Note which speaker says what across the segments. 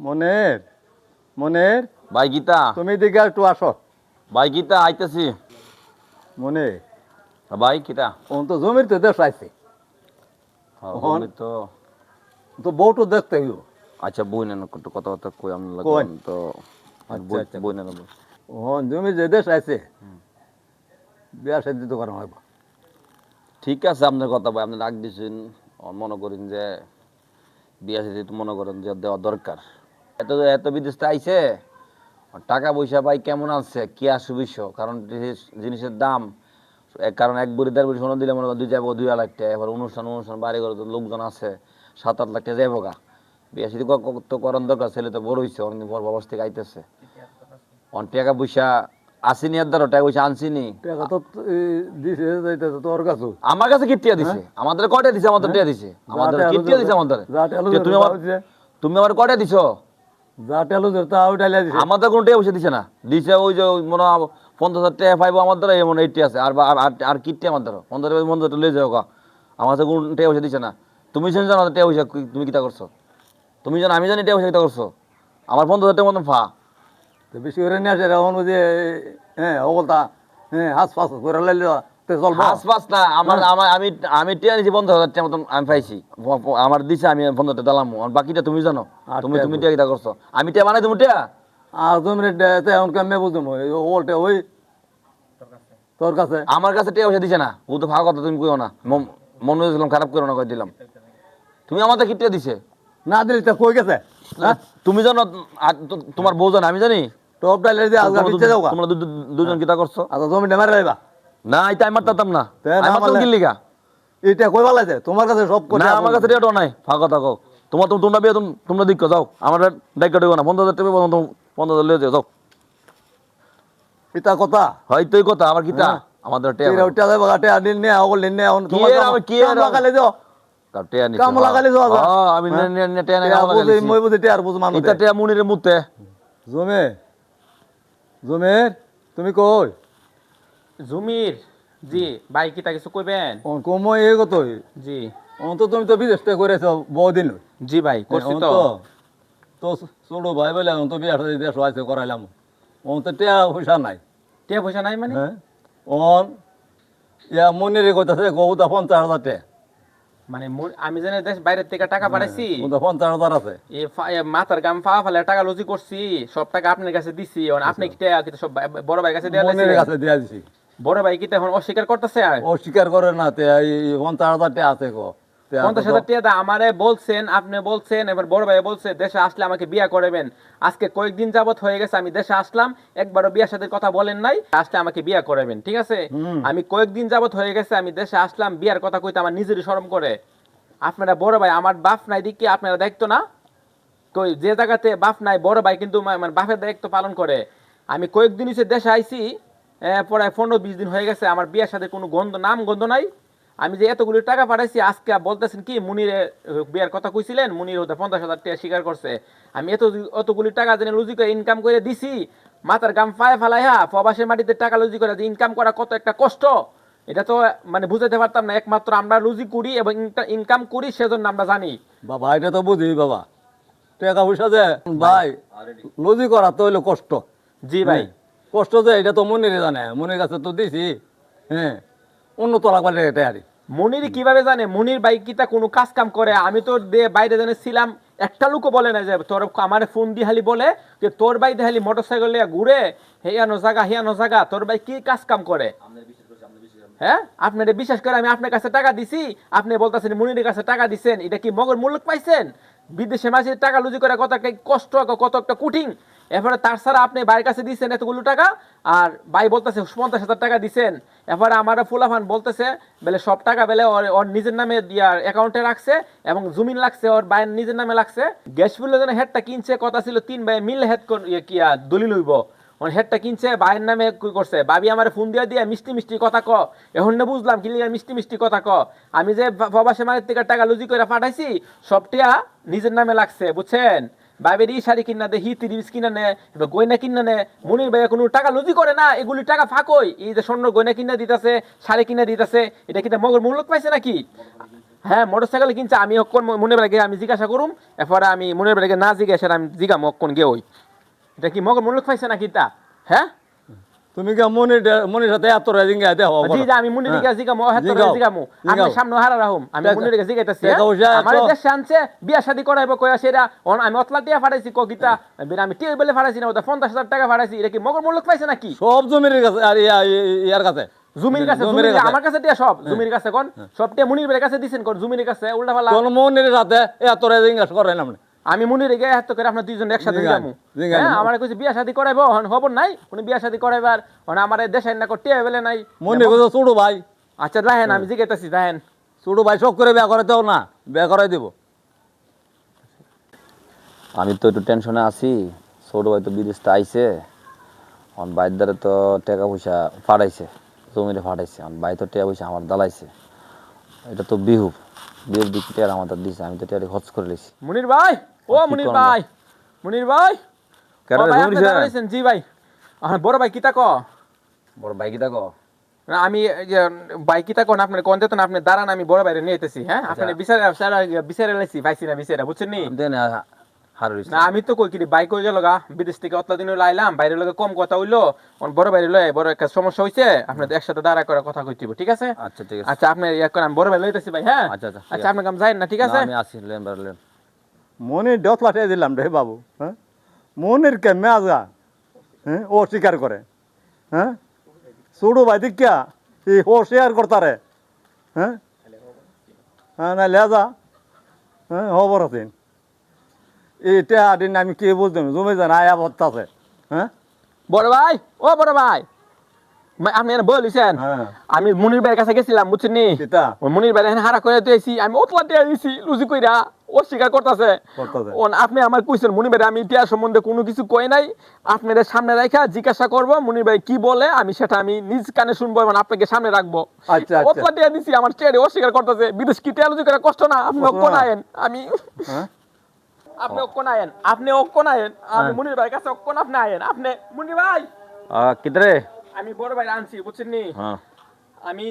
Speaker 1: মনের মনের।
Speaker 2: ভাই গীতা।
Speaker 1: তুমি দিকে একটু আসো।
Speaker 2: ভাই গীতা আইতেছি।
Speaker 1: মনে
Speaker 2: ভাই গীতা।
Speaker 1: ওন তো জমির তো দেশ আইছে।
Speaker 2: হ্যাঁ, তো।
Speaker 1: তো বউটো দেখতে হইব।
Speaker 2: আচ্ছা বই নেন একটু কথা কথা কই আমি
Speaker 1: কোন?
Speaker 2: তো বই। নেন
Speaker 1: ওন জমি যে দেশ আইছে বিয়া সাদি তো করা হইব।
Speaker 2: ঠিক আছে আপনার কথা ভাই আপনি রাগ দিছেন। মনে করেন যে বিয়া তো মনে করেন যে দেওয়া দরকার। এত এত বিদেশ আইছে। টাকা পয়সা ভাই কেমন আছে কি আসু বিষয় কারণ জিনিসের দাম কারণ এক বুড়ি দেড় বুড়ি সোনা দিলে মনে দুই যাব দুই লাখ টাকা। এবার অনুষ্ঠান অনুষ্ঠান বাড়ি ঘরে তো লোকজন আছে সাত আট লাখ টাকা যাব গা। বিয়া সাথে তো করার দরকার ছেলে তো বড় হয়েছে অনেকদিন পর বাবার থেকে আইতেছে। অন টাকা পয়সা আসিনি আর ধরো টাকা পয়সা আনছিনি।
Speaker 1: তো
Speaker 2: আমার কাছে কি টিয়া দিছে। আমাদের কয়টা দিছে? আমাদের টিয়া দিছে। আমাদের
Speaker 1: যা
Speaker 2: কি
Speaker 1: টেলো
Speaker 2: টিয়া দিছে আমাদের। তুমি আমার তুমি আমার কয়টা দিছো?
Speaker 1: যা টেলো যে তা উঠাইলে দিছে
Speaker 2: আমাদের কোনো টিয়া পয়সা দিছে না। দিছে ওই যে মনে পঞ্চাশ হাজার টাকা পাইবো আমার দ্বারা এমন এইটি আছে। আর আর- আর- আর কি টিয়া আমার দ্বারা পঞ্চাশ হাজার পঞ্চাশ হাজার লিয়ে যাও আমার কাছে কোনো টিয়া পয়সা দিছে না। তুমি শুনে জানো টিয়া পয়সা তুমি কিতা করছ? তুমি জানো আমি জানি টিয়া পয়সা কিতা করছ? আমার পঞ্চাশ হাজার টাকা মতন ফা।
Speaker 1: তো বেশি করে নিয়ে আসে এখন বুঝে হ্যাঁ ওগলতা হ্যাঁ হাস ফাস করে লাইলে। তে
Speaker 2: না আমার আমি আমি টিয়া নিছি পঞ্চাশ হাজার টাকা মতন আমি পাইছি। প- প- আমার দিছে আমি পঞ্চাশ টাকা দিলাম বাকিটা তুমি জানো তুমি তুমি? টিয়া করছ? আমি টিয়া বানাই তুমি টিয়া?
Speaker 1: আর জমির এখন কেমনে বুঝব ওলটে ওই। তোর কাছে।
Speaker 2: আমার কাছে টিয়া পয়সা দিছে না। ও তো ভালো কথা তুমি কইও না। মন- মনে হয়েছিলাম খারাপ করো না কই দিলাম। তুমি আমাদের কি টিয়া দিছে?
Speaker 1: না দিলি তো কই গেছে? হ্যাঁ?
Speaker 2: তুমি জানো তোমার বউ জানো আমি জানি।
Speaker 1: টপ ডাইলে দিয়ে আজকে
Speaker 2: তোমরা দুজন কিতা করছ?
Speaker 1: আচ্ছা লাইবা
Speaker 2: না এটা আমি মারতাম না। আমি মারতাম
Speaker 1: মারলে-
Speaker 2: কি লিগা
Speaker 1: এটা কই তোমার কাছে সব করে
Speaker 2: না আমার কাছে নাই ফাঁকা কথা কও তোমার তুমি তোমরা বিয়ে তোমরা দিক যাও। আমার ডাইকা না পঞ্চাশ হাজার টাকা পর্যন্ত পঞ্চাশ হাজার লিয়ে যাও যাও।
Speaker 1: এটা কথা?
Speaker 2: হয়তো এই কথা আমার কিতা
Speaker 1: হ্যাঁ।
Speaker 2: আমাদের
Speaker 1: তুই ওটা দেবা গাটে আর নে আগল নে তোমার
Speaker 2: কি এর
Speaker 1: লাগালে দিও।
Speaker 2: কার টিয়া নিছে
Speaker 1: কাম লাগালে যাও
Speaker 2: হ্যাঁ, আমি নে- নে- নে-
Speaker 1: বুঝি
Speaker 2: লাগাইছি।
Speaker 1: মই বুঝি টিয়ার বুঝ
Speaker 2: এটা মুনিরে মুতে।
Speaker 1: জমে জমের? তুমি কই?
Speaker 3: জুমির জি ভাই কিতা কিছু কইবেন?
Speaker 1: কমই এই কতই
Speaker 3: জি।
Speaker 1: অন তো তুমি তো বিদেশ থেকে করেছ বহুদিন।
Speaker 3: জি ভাই করছি তো।
Speaker 1: তো ছোট ভাই বলে তো বিয়া দেশ হয়েছে করাইলাম। অন তো টিয়া পয়সা নাই।
Speaker 3: টিয়া পয়সা নাই মানে?
Speaker 1: হ্যাঁ। অন ইয়া মনিরে কইতাছে গৌতা পঞ্চাশ হাজার টাকা
Speaker 3: মানে আমি জানি দেশ বাইরের থেকে টাকা পাঠাইছি।
Speaker 1: গৌতা পঞ্চাশ হাজার আছে।
Speaker 3: এ মাথার গাম ফা ফালে টাকা লজি করছি সব টাকা আপনার কাছে দিছি আপনি কি টাকা কিতা সব বড় ভাই কাছে দেয়া
Speaker 1: মনির
Speaker 3: লাগছে
Speaker 1: কাছে দিয়া দিছি।
Speaker 3: বড় ভাই কিতা এখন অস্বীকার করতেছে
Speaker 1: ও স্বীকার করে না তে এই পঞ্চাশ হাজার টাকা আছে গো। আর
Speaker 3: পঞ্চাশ হাজার টাকা আমারে বলছেন আপনি বলছেন এবার বড় ভাই বলছে দেশে আসলে আমাকে বিয়া করবেন। আজকে কয়েকদিন যাবত হয়ে গেছে আমি দেশে আসলাম একবারও বিয়ার সাথে কথা বলেন নাই আসলে আমাকে বিয়া করবেন ঠিক আছে? আমি কয়েকদিন যাবত হয়ে গেছে আমি দেশে আসলাম বিয়ার কথা কইতে আমার নিজেরই শরম করে। আপনারা বড় ভাই আমার বাপ নাই দিকে আপনারা দেখতো না? কই যে জায়গাতে বাপ নাই বড় ভাই কিন্তু মানে বাপের দায়িত্ব পালন করে। আমি কয়েকদিন হচ্ছে দেশে আইছি প্রায় পনেরো বিশ দিন হয়ে গেছে আমার বিয়ের সাথে কোনো গন্ধ নাম গন্ধ নাই। আমি যে এতগুলি টাকা পাঠাইছি আজকে বলতেছেন কি মুনিরে বিয়ার কথা কইছিলেন মুনির হতে পঞ্চাশ হাজার টাকা স্বীকার করছে। আমি এত অতগুলি টাকা জেনে লুজি করে ইনকাম করে দিছি মাথার গাম পায়ে ফেলাইয়া প্রবাসের মাটিতে টাকা লুজি করে যে ইনকাম করা কত একটা কষ্ট। এটা তো মানে বুঝাতে পারতাম না একমাত্র আমরা লুজি করি এবং ইনকাম করি সেজন্য আমরা জানি।
Speaker 1: বাবা এটা তো বুঝি বাবা। টাকা পয়সা যে ভাই লুজি করা তো হইল কষ্ট।
Speaker 3: জি ভাই।
Speaker 1: হ্যাঁ, কষ্ট যে এটা তো মনিরে জানে। মনির কাছে তো দিছি। হ্যাঁ উন্নত লাগবে এটা আরে
Speaker 3: মনির কীভাবে জানে? মনির ভাই কি তা কোনো কাজ কাম করে? আমি তো বাইরে জানে ছিলাম একটা লোকও বলে না যে তোর আমার ফোন দিয়ে হালি বলে যে তোর ভাই দেখালি মোটর সাইকেল নিয়ে ঘুরে হেয়ানো জায়গা হেয়ানো জায়গা তোর ভাই কি কাজ কাম করে? হ্যাঁ? আপনার বিশ্বাস করে আমি আপনার কাছে টাকা দিছি আপনি বলতেছেন মুনির কাছে টাকা দিছেন এটা কি মগর মূল্য পাইছেন? বিদেশে মাসে টাকা লুজি করে কত একটা কষ্ট কত একটা কঠিন। এরপরে তার ছাড়া আপনি ভাইয়ের কাছে দিচ্ছেন এতগুলো টাকা, আর ভাই বলতেছে, পঞ্চাশ হাজার টাকা দিছেন। এরপরে আমার ফুলাফান বলতেছে, বলে সব টাকা বেলে ওর ওর নিজের নামে দিয়ার অ্যাকাউন্টে রাখছে এবং জমিন লাগছে, ওর ভাইয়ের নিজের নামে লাগছে। গ্যাস বিলের জন্য হেডটা কিনছে, কথা ছিল তিন ভাই মিলে হেড কি আর দলিল হইব। ওর হেডটা কিনছে, ভাইয়ের নামে কি, করছে। ভাবি আমার ফোন দিয়ে দিয়ে মিষ্টি মিষ্টি কথা ক। এখন না বুঝলাম, কি মিষ্টি মিষ্টি কথা ক। আমি যে প্রবাসে মানের থেকে টাকা লুজি করে পাঠাইছি, সবটিয়া নিজের নামে লাগছে, বুঝছেন? ভাইবের ই শাড়ি কিনা দে হিতি রিস কিনা নে, এবার গয়না কিনা নে। মনির ভাইয়া কোনো টাকা লুজি করে না, এগুলি টাকা ফাঁকই। এই যে স্বর্ণ গয়না কিনা দিতেছে, শাড়ি কিনা দিতেছে, এটা কিনা মগর মূল্য পাইছে নাকি? হ্যাঁ মোটর সাইকেল কিনছে, আমি অক্ষণ মনে বেড়ে আমি জিজ্ঞাসা করুম, এরপরে আমি মনে বেড়ে না জিজ্ঞাসা, আমি জিগাম অক্ষণ গে ওই এটা কি মগর মূল্য পাইছে নাকি তা? হ্যাঁ?
Speaker 1: তুমি কে মনির মনির সাথে এত রাজিং গাইতে হওয়া
Speaker 3: জি জি আমি মুনির দিকে জিগামো হ্যাঁ
Speaker 1: জিগাও,
Speaker 3: জিগামো। আমি
Speaker 1: জিগাও।
Speaker 3: সামনে হারা রাহুম আমি মুনির দিকে জিগাইতাছি আমার
Speaker 1: এত-
Speaker 3: দেশে বিয়া শাদি করাইব কয়া সেটা অন- আমি অতলা টিয়া ফাটাইছি ককিতা। আমি টিয়া বেলে ফাটাইছি না ওটা পঞ্চাশ হাজার টাকা ফাটাইছি এটা কি মগর মূল্য পাইছে নাকি?
Speaker 1: সব জমির কাছে আর ইয়া- ইয়ার কাছে।
Speaker 3: জুমির কাছে
Speaker 1: জমির।
Speaker 3: আমার কাছে টিয়া সব জুমির কাছে কোন? সব টিয়া মুনির বের কাছে দিছেন কোন জুমির কাছে উল্টা পাল্লা
Speaker 1: কোন মনির সাথে এত রাজিং করেন আপনি?
Speaker 3: আমি মুনির গে হাত করে আপনার দুইজন একসাথে যাব। হ্যাঁ আমার কইছে বিয়া শাদি করাইবো হন খবর নাই উনি বিয়া শাদি করাইবার হন আমার দেশে না টিয়া বেলে নাই।
Speaker 1: মনির কথা ছোট ভাই।
Speaker 3: আচ্ছা রাহেন আমি জিগাইতাছি রাহেন।
Speaker 1: ছোট ভাই সব করে বিয়া করে দেও না বিয়া করাই দিব।
Speaker 2: আমি তো একটু টেনশনে আছি ছোট ভাই তো বিদেশটা আইছে আমার বাইর দ্বারা তো টাকা পয়সা ফাটাইছে জমিরে ফাটাইছে আমার ভাই তো টাকা পয়সা আমার দালাইছে। এটা তো বিহু বিহুর দিক টেয়ার আমাদের দিছে আমি তো টেয়ারে খরচ করে লেছি
Speaker 3: মুনির ভাই! ও
Speaker 2: কি
Speaker 3: মুনির ভাই মুনির ভাই? জি ভাই। বড় ভাই কিতা ক?
Speaker 2: বড় ভাই কি? দেখো
Speaker 3: না, আমি কিতা কোন আপনার কোন তো না আপনি দাঁড়ান আমি বড় বাইরে হ্যাঁ? আপনি বিচারে বিচারে লাইছি পাইছি না বিচারে বুঝছেন নি না আমি তো কই কি বাইক কই গেল গা বিদেশ থেকে অতলা দিন হইল আইলাম বাইরে লগে কম কথা হইল বড় বাইরে লয় বড় একটা সমস্যা হইছে আপনি একসাথে দাঁড়া করে কথা কইতিব ঠিক আছে?
Speaker 2: আচ্ছা ঠিক আছে।
Speaker 3: আচ্ছা আপনি ইয়া করেন আমি বড় ভাই লইতেছি ভাই হ্যাঁ?
Speaker 2: আচ্ছা, আচ্ছা,
Speaker 3: আচ্ছা। আপনি কাম যাইন না ঠিক আছে?
Speaker 2: আমি আসি লেন লেন।
Speaker 1: মনির দশ লাঠিয়ে দিলাম রে বাবু হ্যাঁ? মনির কে মেয়াজা হ্যাঁ? ও স্বীকার করে হ্যাঁ? ছোট ভাই দিকা এই ও শেয়ার করতারে হ্যাঁ? হ্যাঁ না লেজা হ্যাঁ খবর আছে। এইটা দিন আমি কে বুঝতাম জমে যান আয়া বত্তাছে হ্যাঁ?
Speaker 3: বড় ভাই ও বড় ভাই আপনি বলিছেন
Speaker 1: হ্যাঁ।
Speaker 3: আমি মুনির ভাইয়ের কাছে গেছিলাম বুঝছেন নি? মনির ভাই হারা করে দিয়েছি আমি ওতলা টিয়া দিছি লুচি কইরা। ও স্বীকার করতেছে। আপনি আমার কইছেন মনির ভাই আমি টিয়া সম্বন্ধে কোনো কিছু কই নাই। আপনাদের সামনে রাখা জিজ্ঞাসা করব মনির ভাই কি বলে আমি সেটা আমি নিজ কানে শুনব এবং আপনাকে সামনে রাখব।
Speaker 1: আচ্ছা, আচ্ছা।
Speaker 3: টিয়া দিছি আমার টিয়ারে অস্বীকার করতেছে বিদেশ কি টিয়া করে কষ্ট না? আপনি। কোন আয়েন আমি
Speaker 1: হ্যাঁ?
Speaker 3: আপনি কোন আয়েন আপনি কোন আয়েন আমি
Speaker 1: হ্যাঁ।
Speaker 3: মনির ভাইয়ের কাছে কোন আপনি আয়েন। আপনি মনির ভাই!
Speaker 2: কিতরে
Speaker 3: আমি বড় ভাই আনছি বুঝছেন নি?
Speaker 2: হ্যাঁ।
Speaker 3: আমি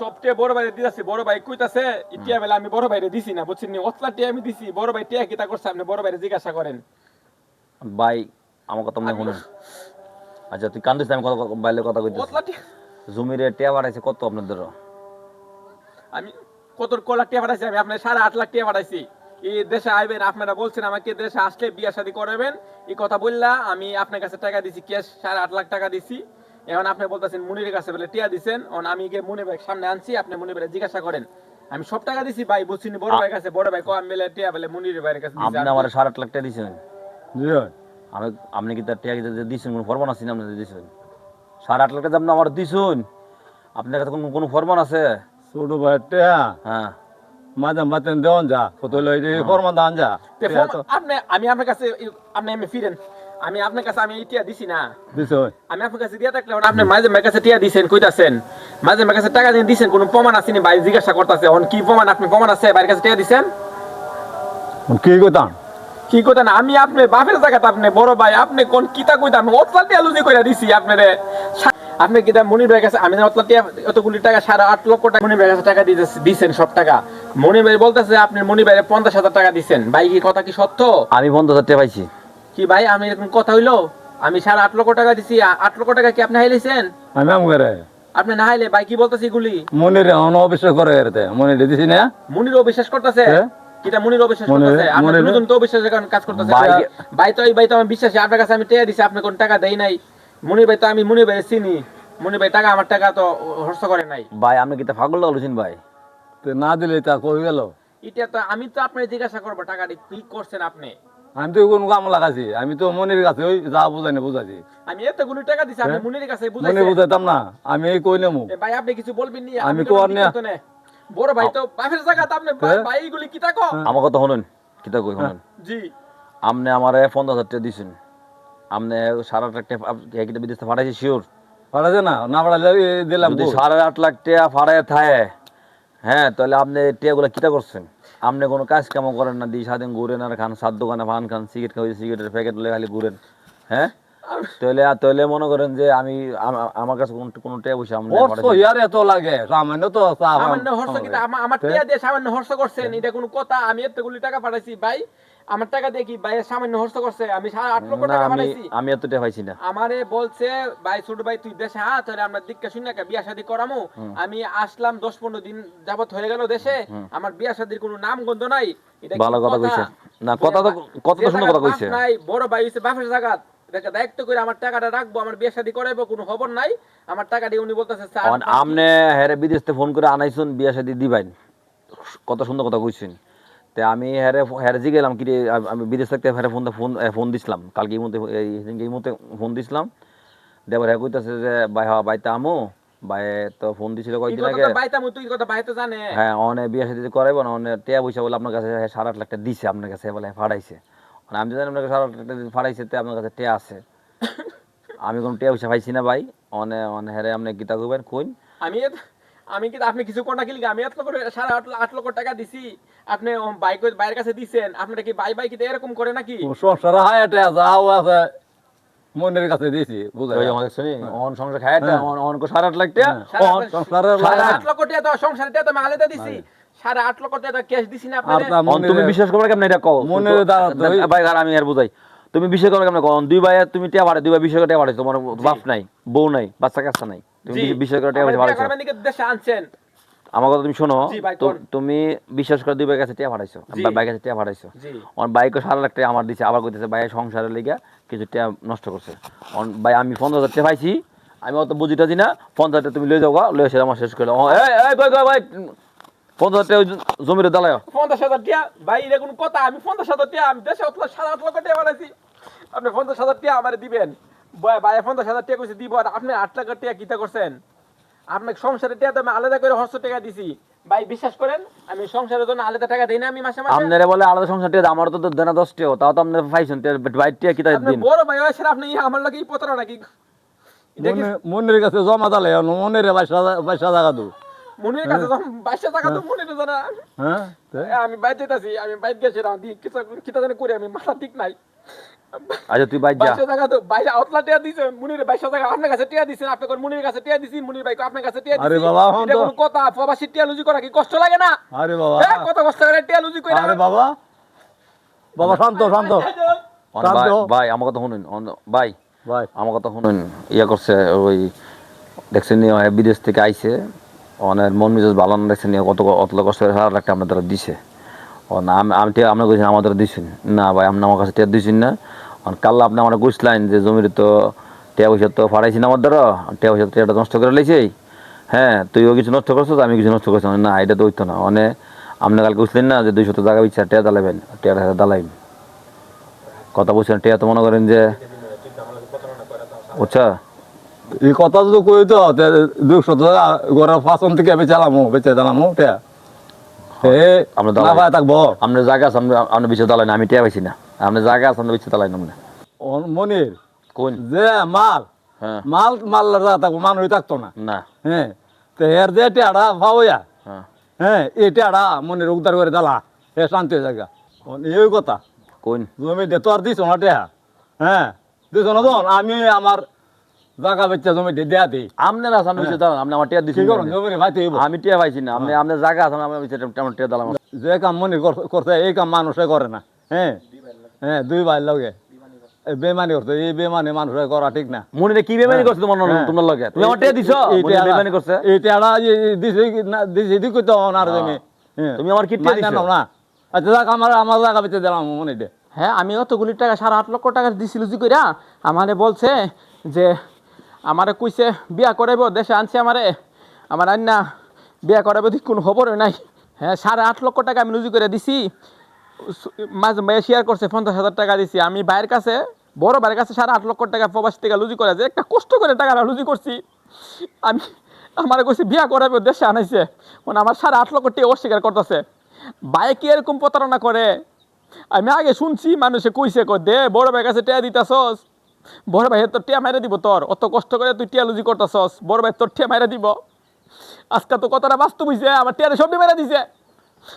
Speaker 3: সবচেয়ে বড় ভাইরে দিতেছি বড় ভাই কইতাছে ইটিয়া বেলা আমি বড় ভাইরে দিছি না বুঝছেন অতলা টিয়া আমি দিছি বড় ভাই টিয়া কিতা করছে আপনি বড় ভাইরে জিজ্ঞাসা করেন।
Speaker 2: ভাই আমার কথা মনে শুনুন। আচ্ছা তুই কান্দিস আমি কথা বাইলে কথা
Speaker 3: টিয়া
Speaker 2: জমিরে টিয়া বাড়াইছে কত আপনাদের
Speaker 3: আমি কত ক লাখ টিয়া পাঠাইছি আমি আপনার সাড়ে আট লাখ টিয়া পাঠাইছি এই দেশে আইবেন আপনারা বলছেন আমাকে দেশে আসলে বিয়া শাদী করাবেন। এই কথা বললা আমি আপনার কাছে টাকা দিছি ক্যাশ সাড়ে আট লাখ টাকা দিছি। এখন আপনি বলতেছেন মুনির কাছে বলে টিয়া দিছেন এখন আমি গিয়ে মুনি ভাই সামনে আনছি আপনি মুনি ভাই জিজ্ঞাসা করেন। আমি সব টাকা দিছি ভাই বুঝছিনি বড় ভাই কাছে বড় ভাই কম মেলে টিয়া বলে মুনির ভাইয়ের কাছে দিছি।
Speaker 2: আপনি আমার সাড়ে আট লাখ টাকা দিয়েছেন
Speaker 1: জি
Speaker 2: আমি আপনি কি তার টিয়া দিয়েছেন কোনো ফরমান আছে না আপনি সাড়ে আট লাখ টাকা আপনি আমার দিয়েছেন আপনার কাছে কোনো কোনো ফরমান আছে?
Speaker 1: ছোট ভাই টেয়া?
Speaker 2: হ্যাঁ।
Speaker 1: মাঝে মাঝে দেওয়ান যা কত লই যে ফরমান দান যা।
Speaker 3: আপনি আমি আপনার কাছে আপনি আমি ফিরেন। আমি আপনার কাছে আমি টিয়া দিছি না।
Speaker 1: দিছ
Speaker 3: আমি আপনার কাছে দিয়া থাকলে আপনি মাঝে মাঝে কাছে টিয়া দিছেন কইতাছেন। মাঝে মাঝে কাছে টাকা দিয়ে দিছেন কোনো প্রমাণ আসেনি ভাই জিজ্ঞাসা করতেছে অন কি প্রমাণ আপনি প্রমাণ আছে ভাইয়ের কাছে টিয়া দিছেন?
Speaker 1: কি কইতাম?
Speaker 3: কি কইতেন আমি আপনি বাপের জায়গাতে আপনি বড় ভাই আপনি কোন কিতা কইতাম অতলা টিয়া লুজি কইরা দিছি আপনারে। আপনি কিতা মনির ভাইয়ের কাছে আমি অতলা টিয়া এতগুলি টাকা সাড়ে আট লক্ষ টাকা মনির ভাইয়ের কাছে টাকা দিতেছে দিছেন সব টাকা। মনির ভাই বলতেছে আপনি মনির ভাইয়ের পঞ্চাশ হাজার টাকা দিছেন। ভাই কি কথা কি সত্য?
Speaker 2: আমি পঞ্চাশ হাজার টাকা পাইছি।
Speaker 3: কি ভাই আমি এরকম কথা হইল? আমি সাড়ে আট লক্ষ টাকা দিছি আট লক্ষ টাকা কি আপনি হাইলেছেন
Speaker 1: আমি আম করে
Speaker 3: আপনি না হাইলে ভাই কি বলতেছি এগুলি?
Speaker 1: মনির অন অবিশ্বাস করে এরতে মনির দিছি না?
Speaker 3: মুনির অবিশ্বাস করতেছে?
Speaker 1: হ্যাঁ?
Speaker 3: কিটা মুনির অবিশ্বাস করতেছে? আপনি
Speaker 1: মুনির-
Speaker 3: তো অবিশ্বাসের কারণে কাজ করতেছে।
Speaker 2: ভাই-
Speaker 3: ভাই তো এই ভাই তো আমি বিশ্বাসী। আপনার কাছে আমি টেয়া দিছি আপনি কোন টাকা দেই নাই। মুনির ভাই তো আমি মুনির ভাই চিনি। মুনির ভাই টাকা আমার টাকা তো হর্ষ করে নাই।
Speaker 2: ভাই আপনি কি তা পাগল লাগছেন ভাই?
Speaker 1: তো না দিলে তা কই গেল?
Speaker 3: এটা তো আমি তো আপনার জিজ্ঞাসা করব টাকাটি কি করছেন আপনি?
Speaker 1: আমি তো কোন কাম লাগাছি আমি তো মনির কাছে ওই যা বুঝাই না বুঝাছি
Speaker 3: আমি এতগুলো টাকা দিছি আপনি মুনির কাছে
Speaker 1: মনে
Speaker 3: বুঝাইছেন
Speaker 1: বুঝাইতাম না আমি এই কই নেমু?
Speaker 3: ভাই আপনি কিছু বলবেন নি
Speaker 1: আমি কর না।
Speaker 3: বড় ভাই তো বাপের জায়গা তো আপনি
Speaker 1: হ্যাঁ?
Speaker 3: ভাই এগুলি কি তাকো
Speaker 2: আমার কথা শুনুন কিতা কই শুনুন?
Speaker 3: জি।
Speaker 2: আপনি আমার পঞ্চাশ হাজার টাকা দিয়েছেন আপনি সাড়ে আট লাখ টাকা একটা বিদেশে পাঠাইছি শিওর
Speaker 1: পাঠাছে না? না এই দিলাম
Speaker 2: যদি? সাড়ে আট লাখ টাকা ফাড়ায় থাকে হ্যাঁ তাহলে আপনি টিয়াগুলো কিটা করছেন? আপনি কোনো কাজ কামও করেন না দিয়ে সারাদিন ঘুরেন আর খান সাত দোকানে ফান খান সিগারেট খাওয়া সিগারেটের প্যাকেট লয়ে খালি ঘুরেন হ্যাঁ? তাহলে তাহলে মনে করেন যে আমি আমার কাছে কোনো কোনো টাকা বসে আমরা
Speaker 1: বর্ষ ইয়ার এত লাগে সামান্য তো
Speaker 3: সামান্য হর্ষ কিন্তু আমার টাকা দিয়ে সামান্য হর্ষ করছেন এটা কোনো কথা আমি এতগুলি টাকা পাঠাইছি ভাই। আমার টাকা দেখি কি ভাই সামান্য হর্ষ করছে? আমি সাড়ে আট লক্ষ টাকা পাঠাইছি
Speaker 2: আমি এত টাকা পাইছি না।
Speaker 3: আমারে বলছে ভাই ছোট ভাই তুই দেশে হা তাহলে আমরা দিকটা শুনে কা বিয়া শাদী করামু। আমি আসলাম দশ পনেরো দিন যাবত হয়ে গেল দেশে। আমার বিয়া শাদীর কোনো নাম গন্ধ নাই। এটা
Speaker 2: ভালো কথা কইছে। না, কথা তো- কথা তো সুন্দর কথা কইছে।
Speaker 3: নাই বড় ভাই হইছে বাপের জায়গা দেখে দায়িত্ব করে আমার টাকাটা রাখব আমার বিয়া শাদী করাইবো কোনো খবর নাই। আমার টাকা দিয়ে উনি বলতেছে স্যার
Speaker 2: আমনে হেরে বিদেশ থেকে ফোন করে আনাইছুন বিয়া শাদি দিবাইন। কত সুন্দর কথা কইছেন। তে আমি হেরে হেরে জি গেলাম কি আমি বিদেশ থাকতে হেরে ফোন ফোন ফোন দিছিলাম। কালকে এই মধ্যে এই মধ্যে ফোন দিছিলাম। দেবার হ্যাঁ কইতাছে যে ভাই হ্যাঁ বাইতে আমু। ভাই তো ফোন দিছিল কয়েকদিন আগে।
Speaker 3: বাইতাম তুই কথা বাইতে জানে।
Speaker 2: হ্যাঁ অনে বিয়া শাদি করাইব না অনে টিয়া পয়সা বলে আপনার কাছে সাড়ে আট লাখ টাকা দিছে আপনার কাছে বলে ফাড়াইছে। মানে আমি তো জানি আপনার কাছে সাড়ে আট লাখ টাকা ফাড়াইছে তে আপনার কাছে টিয়া আছে। আমি কোনো টিয়া পয়সা পাইছি না ভাই। অনে অনে হেরে আপনি গীতা কইবেন কইন।
Speaker 3: আমি আমি কিন্তু আপনি কিছু কোনা কিলি আমি এত করে সাড়ে আট আট লক্ষ টাকা দিছি। আপনি বাইক বাইরের কাছে দিছেন আপনারা কি বাই বাই কি এরকম করে নাকি?
Speaker 1: সংসার হায়াতে যাও আছে মনের কাছে দিছি
Speaker 2: শুনি অন সংসার খায় টা অন অন কো সাড়ে আট লাখ টাকা অন-
Speaker 3: সাড়ে
Speaker 1: লাগা
Speaker 3: আট লক্ষ টাকা তো সংসারে টাকা তো আমি আলাদা দিছি। সাড়ে আট লক্ষ টাকা ক্যাশ দিছি না
Speaker 2: অন তুমি বিশ্বাস করবে কেমন এটা কও?
Speaker 1: মনের দ্বারা
Speaker 2: ভাই আর আমি আর বুঝাই। তুমি বিশ্বাস করবে কেমন কও? দুই ভাই তুমি টিয়া বাড়ে দুই ভাই বিশ্বাস করে টিয়া বাড়ে তোমার বাপ নাই বউ নাই বাচ্চা কাচ্চা নাই। বিশ্বাস করে টিয়া
Speaker 3: আমার আনছেন।
Speaker 2: কথা তুমি শোনো? তুমি বিশ্বাস করে দুই ভাই কাছে টিয়া বাড়াইছো
Speaker 3: জি।
Speaker 2: কাছে টিয়া অন বাইকও সারা লাখ টাকা আমার দিছে আবার কইতেছে ভাই সংসারের লিগা কিছু টাকা নষ্ট করছে। অন ভাই আমি পঞ্চাশ হাজার টাকা পাইছি আমি অত বুঝিটা দিই না পঞ্চাশ হাজার তুমি লয়ে যাও লয়ে আমার শেষ করে দাও। ও, এই এই কই কই ভাই পঞ্চাশ হাজার জমির দালায়
Speaker 3: পঞ্চাশ হাজার টাকা ভাই এটা কোনো কথা আমি পঞ্চাশ হাজার টাকা আমি দেশে সাড়ে আট লক্ষ টাকা বানাইছি আপনি পঞ্চাশ হাজার টাকা আমার দিবেন। ভাই ভাই পঞ্চাশ হাজার টাকা কইছে দিব আর আপনি আট লাখ টাকা কিতা করছেন? আপনাকে সংসারের টাকা তো আমি আলাদা করে হস্ত টাকা দিছি। ভাই বিশ্বাস করেন আমি সংসারের জন্য আলাদা টাকা দিই না আমি মাসে মাসে।
Speaker 2: আপনারা বলে আলাদা সংসার টিয়া আমার তো দেনা দশ টাকা তাও তো আপনার পাইছেন বাইর টিয়া কিতা দিন?
Speaker 3: বড় ভাই হয়েছেন আপনি ইহা আমার লাগে পতরা নাকি? এটা কি
Speaker 1: মনে- মনের কাছে জমা দালে মনের বাইশা জায়গা দু।
Speaker 3: মনির কাছে যখন বাইশে টাকা তো মনির জানা
Speaker 1: হ্যাঁ?
Speaker 3: আমি বাইর যেতেছি আমি গেছিলাম দি কিতা কিতা জানি করি আমি মাথা ঠিক নাই।
Speaker 2: আচ্ছা তুই বাইর যা।
Speaker 3: টাকা তো বাইরে আউটলা টিয়া দিছেন মুনির বাইশে টাকা। আপনার কাছে টিয়া দিছেন আপনি কোন মুনির কাছে টিয়া দিছি মুনির ভাই আপনার কাছে টিয়া
Speaker 1: আরে বাবা, এখন
Speaker 3: এটা
Speaker 1: তো-
Speaker 3: কোনো কথা প্রবাসী টিয়া লুজি করা কি কষ্ট লাগে না?
Speaker 1: আরে বাবা।
Speaker 3: হ্যাঁ কত কষ্ট করে টিয়া লুজি করে
Speaker 1: আরে বাবা। বাবা শান্ত শান্ত শান্ত।
Speaker 2: ভাই- ভাই আমার কথা শুনুন ভাই।
Speaker 1: ভাই।
Speaker 2: আমার কথা শুনুন ইয়া করছে ওই দেখছেন নি, ওই বিদেশ থেকে আইছে। অনেক মন মেজাজ ভালো না দেখছেন নি, কত অত কষ্ট করে সারা লাখ টাকা দ্বারা দিছে। ও না, আমি আমি টিয়া কইছেন আমার দ্বারা দিছেন না। ভাই আপনি আমার কাছে টিয়া দিছেন না। কাল্লা আপনি আমার কইছিলেন যে জমির তো টিয়া পয়সা তো ফাড়াইছি না আমার দ্বারা টিয়া পয়সা টিয়াটা নষ্ট করে লাইছে। হ্যাঁ তুইও কিছু নষ্ট করছ আমি কিছু নষ্ট করছি। না, এটা তো হইতো না। অনে, আপনি কালকে বুঝলেন না যে দুইশত টাকা ইচ্ছা টিয়া দালাবেন টিয়াটা দালাইন কথা বলছেন টিয়া তো মনে করেন যে বুঝছা
Speaker 1: এই কথা যদি কই তো দুশো টাকা ঘরের ফাঁসন থেকে বেচে আলামো, বেচে দিলামো তে এ
Speaker 2: আমরা
Speaker 1: না
Speaker 2: দালাই।
Speaker 1: ভাই থাকব।
Speaker 2: আপনার জায়গা আছে বিছে দালাই না আমি টিয়া পাইছি না। আপনার জায়গা আছে বিছে দালাই না
Speaker 1: মনির
Speaker 2: কোন?
Speaker 1: যে মাল
Speaker 2: হ্যাঁ।
Speaker 1: মাল মাল্লার যা থাকব মানুষ থাকতো না।
Speaker 2: না।
Speaker 1: হ্যাঁ তো এর যে টেড়া ফাওয়া
Speaker 2: হ্যাঁ।
Speaker 1: হ্যাঁ এই টেড়া মনির উদ্ধার করে দিলা। এ শান্তি হয়ে জায়গা এই কথা।
Speaker 2: কোন?
Speaker 1: জমি দে তো আর দিছ না টেহা হ্যাঁ দিছ না আমি আমার জায়গা বেচা জমি দেয়া দিই
Speaker 2: আপনার আছে আপনি বিছে দালান আপনি আমার টিয়া আমি টিয়া পাইছি না আপনি আপনার জায়গা আমি আমার টিয়া দালাম।
Speaker 1: যে কাম মনে কর- করছে এই কাম মানুষে করে না। হ্যাঁ। হ্যাঁ দুই ভাই লগে। বেমানি করছে এই বেমানি মানুষে করা ঠিক না।
Speaker 2: মনে কি বেমানি করছে তোমার
Speaker 1: হ্যাঁ।
Speaker 2: তোমার লগে? তুমি আমার টিয়া দিছো? মনে বেমানি করছে।
Speaker 1: দিছে দিছে দি কইতো আর জমি। হ্যাঁ।
Speaker 2: তুমি আমার কি টিয়া দিছো?
Speaker 1: না। আচ্ছা যাক আমার আমার জায়গা বেচে দিলাম মনে দে।
Speaker 3: হ্যাঁ আমি অতগুলি টাকা সাড়ে আট লক্ষ টাকা দিছিল জি কইরা আমারে বলছে যে আমারে কইছে, বিয়া করাইব, দেশে আনছে আমারে। আমার আন্না, বিয়া করাইব ঠিক কোনো খবর নাই। হ্যাঁ সাড়ে আট লক্ষ টাকা আমি লুজি করে দিছি। মাঝে ভাই শেয়ার করছে, পঞ্চাশ হাজার টাকা দিছি। আমি ভাইয়ের কাছে, বড় ভাইয়ের কাছে সাড়ে আট লক্ষ টাকা প্রবাসী টাকা লুজি করে যে একটা কষ্ট করে টাকাটা লুজি করছি। আমি, আমার কইছে, বিয়া করাইব, দেশে আনাইছে। মানে আমার সাড়ে আট লক্ষ টাকা অস্বীকার করতেছে। ভাই কি এরকম প্রতারণা করে? আমি আগে শুনছি, মানুষে কইছে, কই দে, বড় ভাই কাছে টিয়া দিতাছস। বড় ভাই তোর টিয়া মাইরা দিব তোর অত কষ্ট করে তুই টিয়া লুজি করতাছস বড় ভাই তোর টিয়া মাইরা দিব। আজকে তো কতটা বাস্তব হইছে আমার টিয়ারে সবটি মাইরা দিছে।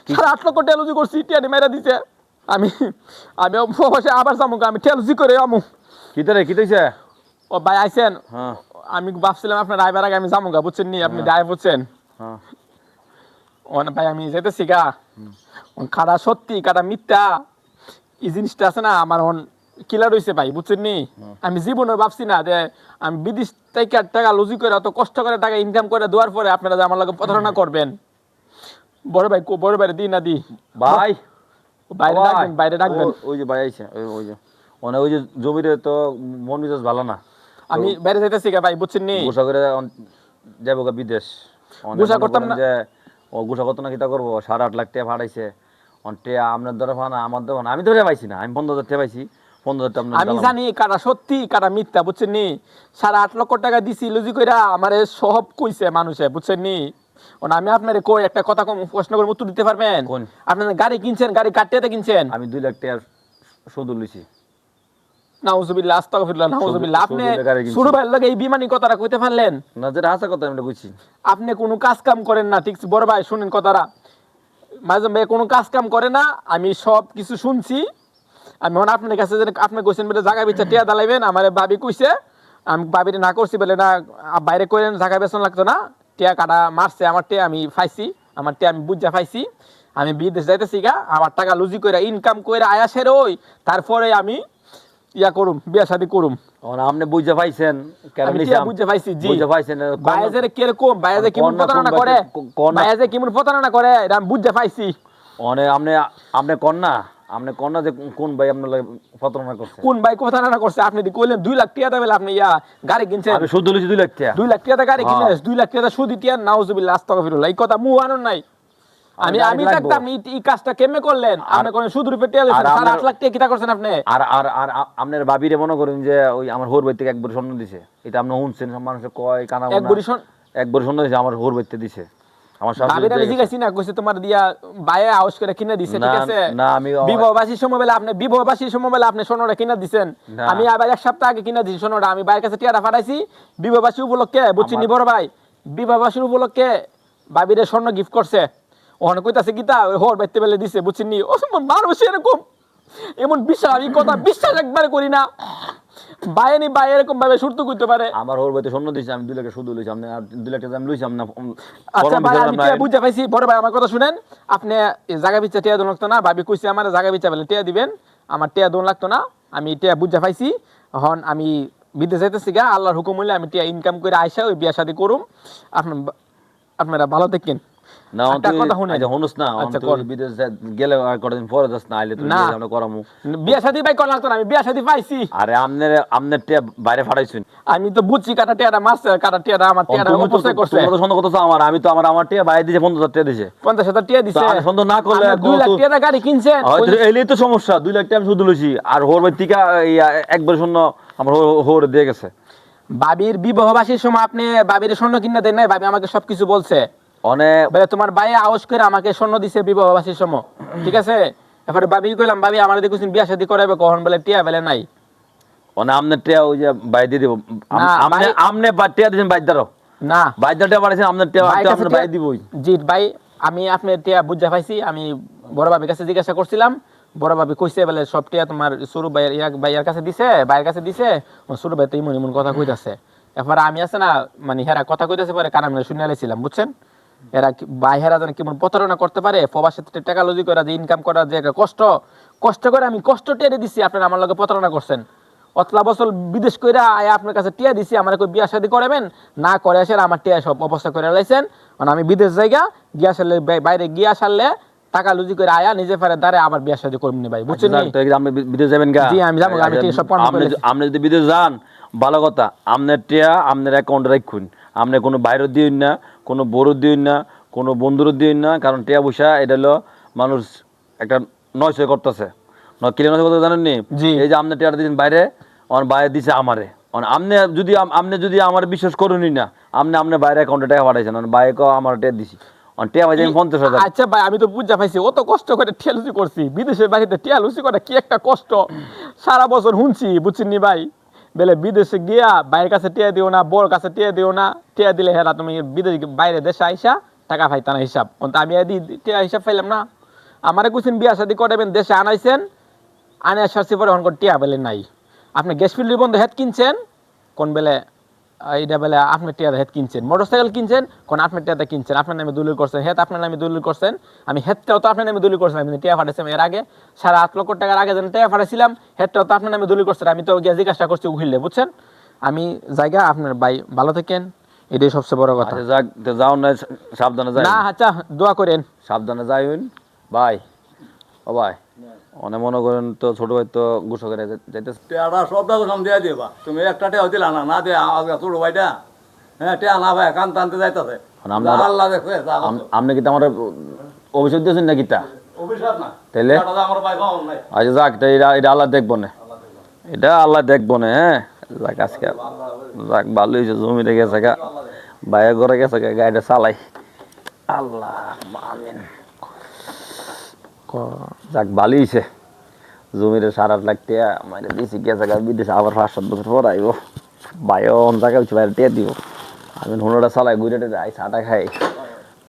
Speaker 3: সাড়ে আট লক্ষ টিয়া লুজি করছি টিয়াটি মাইরা দিছে। আমি আমি অবশ্যই আবার যাব আমি ঠেলছি করে আমু।
Speaker 2: কিতে রে কিতেছে
Speaker 3: ও ভাই আইছেন?
Speaker 2: হ্যাঁ।
Speaker 3: আমি ভাবছিলাম আপনার ড্রাইভার আগে আমি যাব গা বুঝছেন নি? আপনি ড্রাইভার বুঝছেন
Speaker 2: হ্যাঁ।
Speaker 3: ওন ভাই আমি যেতেছি গা। কাটা সত্যি কাটা মিথ্যা এই জিনিসটা আছে না আমার হন কিলার হইছে ভাই বুঝছেন নি? আমি জীবনে ভাবছি না যে আমি বিদেশ থেকে টাকা লুজি করে অত কষ্ট করে টাকা ইনকাম করে দেওয়ার পরে আপনারা যে আমার লগে প্রতারণা করবেন। বড় ভাই বড় ভাই দি না দি।
Speaker 2: ভাই।
Speaker 3: বাইরে। ডাকবেন বাইরে ডাকবেন।
Speaker 2: ওই যে ভাই আইছে ওই- যে। মানে ওই যে জমিরে তো মন মেজাজ ভালো না।
Speaker 3: আমি বাইরে যেতেছি গা ভাই বুঝছেন নি?
Speaker 2: গোসা করে যাব গা বিদেশ।
Speaker 3: গোসা করতাম না।
Speaker 2: যে ও গোসা করতো না কিতা করব? সাড়ে আট লাখ টাকা ভাড়াইছে অন টিয়া আপনার ধরে ফানা আমার ফানা আমি ধরে পাইছি না আমি পনেরো হাজার টাকা পাইছি।
Speaker 3: আমি জানি কারা সত্যি কারা মিথ্যা বুঝছেন নি? সাড়ে আট লক্ষ টাকা দিছি লুজি কইরা আমারে সব কইছে মানুষে বুঝছেন নি? আমি আপনারে কই একটা কথা কম প্রশ্ন করে উত্তর দিতে পারবেন? আপনার গাড়ি কিনছেন গাড়ি কাটিয়ে কিনছেন?
Speaker 2: আমি দুই লাখ টাকা লইছি
Speaker 3: নাউজুবিল্লাহ আস্তাগফিরুল্লাহ নাউজুবিল্লাহ। আপনি। শুরু লগে এই বিমানি কথাটা কইতে পারলেন?
Speaker 2: না যেটা কথা আমি বুঝছি
Speaker 3: আপনি কোনো কাজ কাম করেন না ঠিক বড় ভাই শুনেন কথাটা। মাঝে কোনো কাজ কাম করে না আমি সব কিছু শুনছি। আমি মনে আপনার কাছে যে আপনি কইছেন বলে জায়গা বিচার টিয়া দালাইবেন আমার ভাবি কইছে আমি ভাবিরে না করছি বলে না বাইরে কইলেন জায়গা বেতন লাগতো না টিয়া কাটা মারছে আমার টিয়া আমি পাইছি আমার টিয়া আমি বুঝা পাইছি আমি বিদেশ যাইতেছি গা আমার টাকা লুজি কইরা ইনকাম কইরা আয়াসের ওই তারপরে আমি ইয়া করুম বিয়া শাদি করুম।
Speaker 2: আপনি বুঝতে পাইছেন কেন
Speaker 3: আমি বুঝতে পাইছি জি।
Speaker 2: বুঝতে পাইছেন এ, কোন-
Speaker 3: বায়াজের কীরকম বায়াজে কেমন
Speaker 2: কোন না কোন
Speaker 3: প্রতারণা
Speaker 2: বাকে-
Speaker 3: করে?
Speaker 2: কোন না-
Speaker 3: বায়াজে কেমন প্রতারণা করে? আমি বুঝতে পাইছি।
Speaker 2: আপনি আপনি কন্যা? আপনি কন্যা যে কোন ভাই আপনার লাগে প্রতারণা করছে?
Speaker 3: কোন ভাই প্রতারণা করছে? আপনি দি কইলেন দুই লাখ টাকা দেবেন আপনি ইয়া গাড়ি কিনছেন।
Speaker 2: আমি শুধু লইছি দুই লাখ টাকা
Speaker 3: দুই লাখ টাকা গাড়ি
Speaker 2: হ্যাঁ।
Speaker 3: কিনে দুই লাখ টাকা সুদি টিয়া নাউজুবিল্লাহ আস্তাগফিরুল্লাহ এই কথা মুহ আনন নাই। আমি আমি। থাকতাম এই- কাজটা কেমনে করলেন? আপনি কোন সুদ রূপে টিয়া লইছেন
Speaker 2: আর
Speaker 3: সাড়ে আট লাখ টাকা কিটা করছেন আপনি?
Speaker 2: আর আর আর আপনার বাবিরে মনে করেন যে ওই আমার হোর বাইতে একবার স্বর্ণ দিছে। এটা আপনি শুনছেন সব মানুষের কয় কানা
Speaker 3: এক বড়ি স্বর্ণ-
Speaker 2: একবার স্বর্ণ দিছে আমার হোর বাইতে দিছে।
Speaker 3: আমি
Speaker 2: দিয়ে গেছে।
Speaker 3: জিজ্ঞাসি না কইছে তোমার দিয়া বায়ে আউস করে কিনে দিছে ঠিক আছে?
Speaker 2: না, আমি-
Speaker 3: বিবাহবাসীর সময় বেলা আপনি বিবাহবাসীর সময় বেলা আপনি সোনাটা কিনে দিছেন। আমি আবার এক সপ্তাহ আগে কিনে দিছি সোনাটা। আমি বাইরের কাছে টিয়াটা পাঠাইছি বিবাহবাসী উপলক্ষে বুঝছি নি বড় ভাই? বিবাহবাসীর উপলক্ষে বাবিরে স্বর্ণ গিফট করছে। ওখানে কইতাছে গীতা হোর বাইতে বেলে দিছে বুঝছেন নি? মানুষ এরকম। এমন বিশ্বাস আমি কথা বিশ্বাস একবারে করি না। বায়নি বাই এরকম ভাবে সুরতু করতে পারে।
Speaker 2: আমার হোর বাইতে স্বর্ণ দিছে আমি দুই লাখ শুধু লইছি আপনি দুই লাখ টাকা আমি লইছি আপনি
Speaker 3: আচ্ছা ভাই আমি
Speaker 2: বুঝ
Speaker 3: বুঝতে পাইছি বড় ভাই আমার কথা শুনেন। আপনি জায়গা বিচা টিয়া দোন লাগতো না ভাবি কইছে আমার জায়গা বিচা বলে টিয়া দিবেন আমার টিয়া দোন লাগতো না আমি টিয়া বুঝতে পাইছি। হন আমি বিদেশ যাইতেছি গা আল্লাহর হুকুম হইলে আমি টিয়া ইনকাম করে আইসা ওই বিয়া শাদি করুম। আপনার আপনারা ভালো থাকেন।
Speaker 2: না
Speaker 3: কথা।
Speaker 2: আচ্ছা না
Speaker 3: আচ্ছা,
Speaker 2: বিদেশ গেলে আর কতদিন পরে যাস না আইলে তুই আমরা করামু।
Speaker 3: বিয়া শাদি ভাই করা লাগতো আমি বিয়া শাদি পাইছি।
Speaker 2: আরে আমনের আমনের টিয়া বাইরে ফাটাইছুন
Speaker 3: আমি তো বুঝছি কাটা টিয়াটা মারছে কাটা টিয়াটা আমার টিয়াটা
Speaker 2: তুমি
Speaker 3: করছে।
Speaker 2: তোমরা সন্দেহ করতেছো আমার আমি তো আমার বাইরে দিছে দিছে।
Speaker 3: দিছে।
Speaker 2: তো সন্দেহ না করলে
Speaker 3: আপনি
Speaker 2: তো-
Speaker 3: লাখ
Speaker 2: তো-
Speaker 3: গাড়ি কিনছেন।
Speaker 2: হয়তো
Speaker 3: ওই-
Speaker 2: তো সমস্যা দুই লাখ টাকা আমি শুধু লইছি আর হোর বাই টিকা একবার শূন্য আমার হোর দিয়ে গেছে।
Speaker 3: বাবির বিবাহবাসীর সময় আপনি বাবির স্বর্ণ কিনা দেন নাই? বাবি আমাকে সবকিছু বলছে।
Speaker 2: অনেক
Speaker 3: তোমার ভাই আওস করে আমাকে স্বর্ণ দিছে বিবাহবাসীর সময়। ঠিক আছে? এরপরে বাবি কইলাম বাবি আমার দিকে বিয়া শাদি করাবে কখন বলে টিয়া বেলে নাই?
Speaker 2: মানে আমনের টিয়া ওই যে বাই দিয়ে দিব। আমনে
Speaker 3: বাই-
Speaker 2: আমনে বা টিয়া দিয়েছেন বাইর দ্বারও
Speaker 3: না।
Speaker 2: বাইর দ্বার টিয়া পাঠাইছেন আমনের টিয়া আপনার বাই দিবই
Speaker 3: জি ভাই আমি আপনি টিয়া বুঝা পাইছি আমি বড় বাবির কাছে জিজ্ঞাসা করছিলাম বড় বাবি কইছে বলে সব টিয়া তোমার সুরু ভাইয়ের ইয়া ভাইয়ের কাছে দিছে ভাইয়ের কাছে দিছে সুরু ভাই তো ইমন ইমন কথা কইতাছে। এরপরে আমি আছে না মানে হেরা কথা কইতাছে পরে কারণ আমি শুনে বুঝছেন? এরা কি- ভাই হেরা যেন কেমন প্রতারণা করতে পারে প্রবাসী টাকা লজি করা যে ইনকাম করা যে একটা কষ্ট কষ্ট করে আমি কষ্ট টেরে দিছি আপনারা আমার লগে প্রতারণা করছেন। অতলা বছর বিদেশ কইরা আয়া আপনার কাছে টিয়া দিছি আমার কই বিয়া শাদি করাবেন? না করে আসেন আমার টিয়া সব অবস্থা করে লাইছেন। মানে আমি বিদেশ জায়গা গিয়া সারলে বাইরে গিয়া সারলে টাকা লুজি করে আয়া নিজে ফেরে দাঁড়ে আমার বিয়া শাদি করবেন নি ভাই বুঝছেন
Speaker 2: তো আপনি বি- বিদেশ যাবেন গা।
Speaker 3: জি, আমি যাব, আমি সব করে
Speaker 2: আপনি যদি বিদেশ যান ভালো কথা আপনার টিয়া আপনার অ্যাকাউন্টে রাখুন আপনি কোনো বাইরে দিন না। কোনো বড় দিন না কোনো বন্ধুর দিন না কারণ টিয়া পয়সা এটা হলো মানুষ একটা নয়শয় করতেছে। কিলে নয়শয় করতে জানেন নি
Speaker 3: জি।
Speaker 2: এই যে আপনার টিয়াটা দিয়েছেন বাইরে আমার বাইরে দিছে আমারে। আপনি যদি আপনি যদি আমার বিশ্বাস করুনই না আপনি আপনার বাইরে অ্যাকাউন্টে টাকা পাঠাইছেন বাইরে আমার টিয়া দিছি।
Speaker 3: আচ্ছা ভাই আমি তো বুঝা পাইছি অত কষ্ট করে টিয়া লুচি করছি। বিদেশের বাড়িতে টিয়া লুচি করা কি একটা কষ্ট? সারা বছর শুনছি বুঝছেন নি ভাই? বেলে বিদেশে গিয়া বাইরের কাছে টিয়া দিও না বড় কাছে টিয়া দিও না। টিয়া দিলে হেরা তুমি বিদেশ বাইরে দেশে আইসা টাকা পাইতা না হিসাব। কিন্তু আমি এদি টিয়া হিসাব পাইলাম না। আমারে কুছিন বিয়া শাদি করাবেন, দেশে আনাইছেন। আনে সারছি পরে এখন টিয়া বেলে নাই। আপনি গ্যাস ফিল্ডের বন্ধ হেড কিনছেন, কোন বেলে এইটা বেলে আপনার টিয়াদা হেড কিনছেন। মোটরসাইকেল কিনছেন কোন আপনার টিয়াদা কিনছেন আপনার নামে দলিল করছেন। হেত আপনার নামে দলিল করছেন? আমি হেডটাও তো আপনার নামে দলিল করছেন আমি টিয়া ফাটাইছিলাম এর আগে। সাড়ে আট লক্ষ টাকার আগে যেন টিয়া ফাটাইছিলাম হেডটাও তো আপনার নামে দলিল করছেন। আমি তো গিয়ে জিজ্ঞাসা করছি উহিলে বুঝছেন? আমি জায়গা আপনার ভাই ভালো থাকেন। এটাই সবচেয়ে বড় কথা।
Speaker 2: আচ্ছা যাক যাও না সাবধানে যাই
Speaker 3: না আচ্ছা দোয়া করেন।
Speaker 2: সাবধানে যাই হইন ভাই। ও ভাই। অনেক মনে করেন তো ছোট ভাই তো গুছো করে যাইতেছে।
Speaker 1: টেয়াটা সব দাদু সাম দিয়ে দিবা। তুমি একটা টেয়া দিলা না না দিয়ে আজকে ছোট ভাইটা হ্যাঁ টেয়া না ভাই কান টানতে যাইতেছে।
Speaker 2: মানে আমরা-
Speaker 1: আল্লাহ।
Speaker 2: আম- আপনি কি আমার অভিযোগ দিয়েছেন নাকি তা
Speaker 1: অভিশাপ না।
Speaker 2: তাইলে?
Speaker 1: টেয়াটা তো আমার ভাই পাওয়া নাই।
Speaker 2: আচ্ছা যাক এটা এটা আল্লাহ দেখব না। এটা আল্লাহ দেখব না হ্যাঁ? যাক আজকে যাক ভালো হয়েছে জমিতে গেছে গা। বাইরে ঘরে গেছে গা গাড়িটা চালাই। আল্লাহ আমিন। যাক ভালো হয়েছে জমিরে সার আট লাখ টিয়া মানে দিছি গেছে জায়গা বিদেশে আবার পাঁচ সাত বছর পর আইব বাইও অন জায়গায় হচ্ছে বাইরে টিয়া দিব। আমি হুনোটা চালাই ঘুরে আই চাটা খাই।